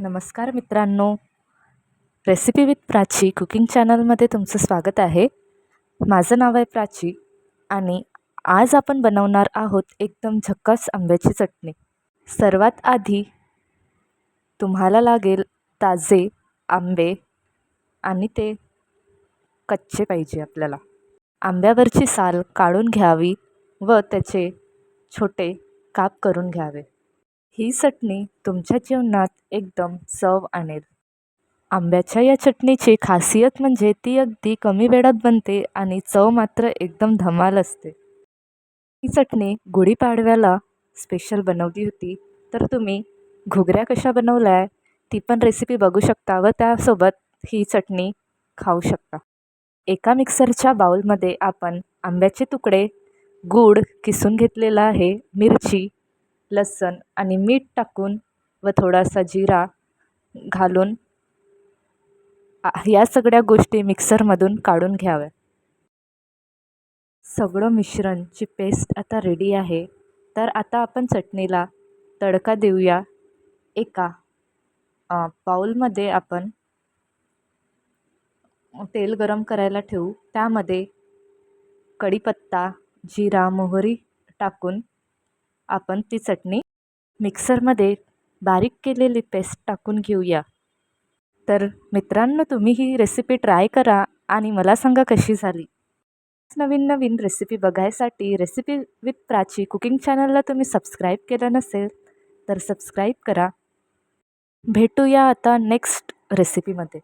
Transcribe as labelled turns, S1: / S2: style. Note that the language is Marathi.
S1: नमस्कार मित्रांनो. रेसिपी विथ प्राची कुकिंग चॅनलमध्ये तुमचं स्वागत आहे. माझं नाव आहे प्राची आणि आज आपण बनवणार आहोत एकदम झक्कास आंब्याची चटणी. सर्वात आधी तुम्हाला लागेल ताजे आंबे आणि ते कच्चे पाहिजे आपल्याला. आंब्यावरची साल काढून घ्यावी व त्याचे छोटे काप करून घ्यावे. ही चटणी तुमच्या जेवणात एकदम चव आणेल. आंब्याच्या या चटणीची खासियत म्हणजे ती अगदी कमी वेळात बनते आणि चव मात्र एकदम धमाल असते. ही चटणी गुढीपाडव्याला स्पेशल बनवली होती. तर तुम्ही घुगऱ्या कशा बनवल्या आहे ती पण रेसिपी बघू शकता व त्यासोबत ही चटणी खाऊ शकता. एका मिक्सरच्या बाउलमध्ये आपण आंब्याचे तुकडे गूळ किसून घेतलेला आहे मिरची लसूण आणि मीठ टाकून व थोडासा जिरा घालून या सगळ्या गोष्टी मिक्सरमधून काढून घ्याव्या. सगळं मिश्रणची पेस्ट आता रेडी आहे. तर आता आपण चटणीला तडका देऊया. एका पाऊलमध्ये आपण तेल गरम करायला ठेवू. त्यामध्ये कढीपत्ता जिरा मोहरी टाकून आपण ती चटणी मिक्सरमध्ये बारीक केलेली पेस्ट टाकून घेऊया. तर मित्रांनो तुम्ही ही रेसिपी ट्राय करा आणि मला सांगा कशी झाली. नवीन नवीन रेसिपी बघायसाठी रेसिपी विथ प्राची कुकिंग चॅनलला तुम्ही सबस्क्राईब केलं नसेल तर सबस्क्राईब करा. भेटूया आता नेक्स्ट रेसिपीमध्ये